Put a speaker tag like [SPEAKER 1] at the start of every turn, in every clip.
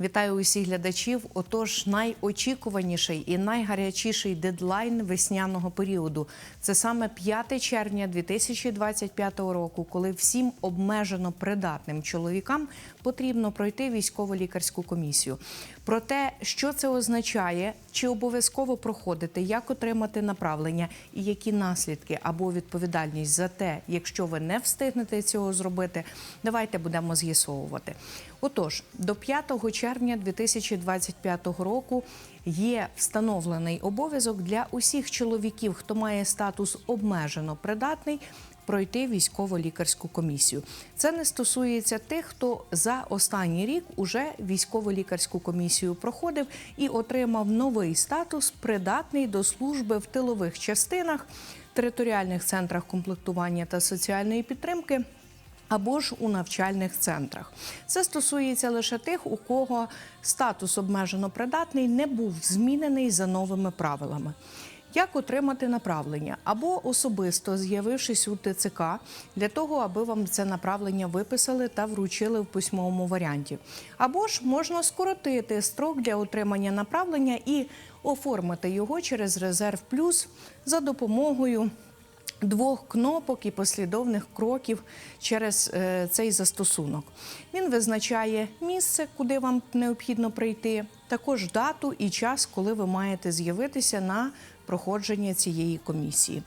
[SPEAKER 1] Вітаю усіх глядачів. Отож, найочікуваніший і найгарячіший дедлайн весняного періоду це саме 5 червня 2025 року, коли всім обмежено придатним чоловікам потрібно пройти військово-лікарську комісію. Про те, що це означає, чи обов'язково проходити, як отримати направлення і які наслідки або відповідальність за те, якщо ви не встигнете цього зробити, давайте будемо з'ясовувати. Отож, до 5 червня 2025 року є встановлений обов'язок для усіх чоловіків, хто має статус обмежено придатний. Пройти військово-лікарську комісію. Це не стосується тих, хто за останній рік уже військово-лікарську комісію проходив і отримав новий статус, придатний до служби в тилових частинах, територіальних центрах комплектування та соціальної підтримки або ж у навчальних центрах. Це стосується лише тих, у кого статус обмежено придатний не був змінений за новими правилами. Як отримати направлення або особисто з'явившись у ТЦК для того, аби вам це направлення виписали та вручили в письмовому варіанті, або ж можна скоротити строк для отримання направлення і оформити його через резерв плюс за допомогою двох кнопок і послідовних кроків через е, цей застосунок. Він визначає місце, куди вам необхідно прийти, також дату і час, коли ви маєте з'явитися на проходження цієї комісії.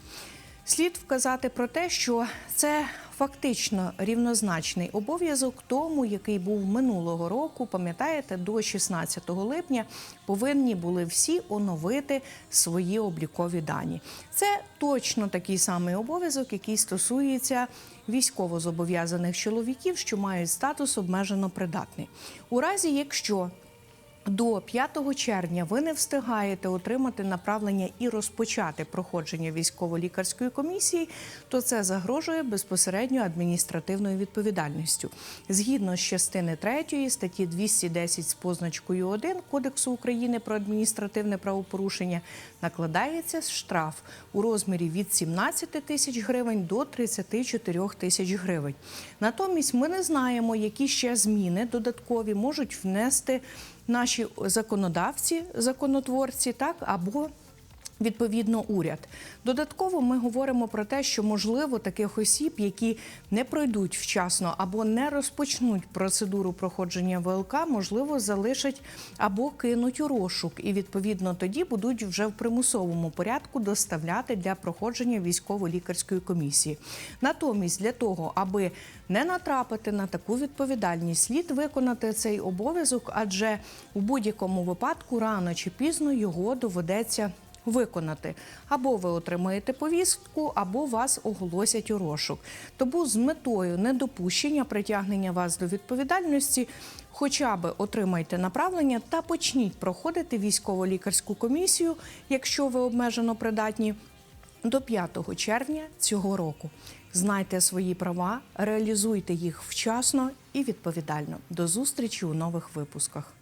[SPEAKER 1] Слід вказати про те, що це фактично рівнозначний обов'язок тому, який був минулого року. Пам'ятаєте, до 16 липня повинні були всі оновити свої облікові дані. Це точно такий самий обов'язок, який стосується військовозобов'язаних чоловіків, що мають статус обмежено придатний. У разі, якщо до 5 червня ви не встигаєте отримати направлення і розпочати проходження військово-лікарської комісії, то це загрожує безпосередньо адміністративною відповідальністю. Згідно з частини 3 статті 210 з позначкою 1 Кодексу України про адміністративне правопорушення накладається штраф у розмірі від 17 тисяч гривень до 34 тисяч гривень. Натомість ми не знаємо, які ще зміни додаткові можуть внести наші законодавці, законотворці, так або Відповідно, уряд додатково ми говоримо про те, що можливо таких осіб, які не пройдуть вчасно або не розпочнуть процедуру проходження ВЛК, можливо, залишать або кинуть у розшук, і відповідно тоді будуть вже в примусовому порядку доставляти для проходження військово-лікарської комісії. Натомість, для того, аби не натрапити на таку відповідальність, слід виконати цей обов'язок, адже у будь-якому випадку рано чи пізно його доведеться виконати. Або ви отримаєте повістку, або вас оголосять у розшук. Тому з метою недопущення притягнення вас до відповідальності, хоча б отримайте направлення та почніть проходити військово-лікарську комісію, якщо ви обмежено придатні. До 5 червня цього року знайте свої права, реалізуйте їх вчасно і відповідально. До зустрічі у нових випусках.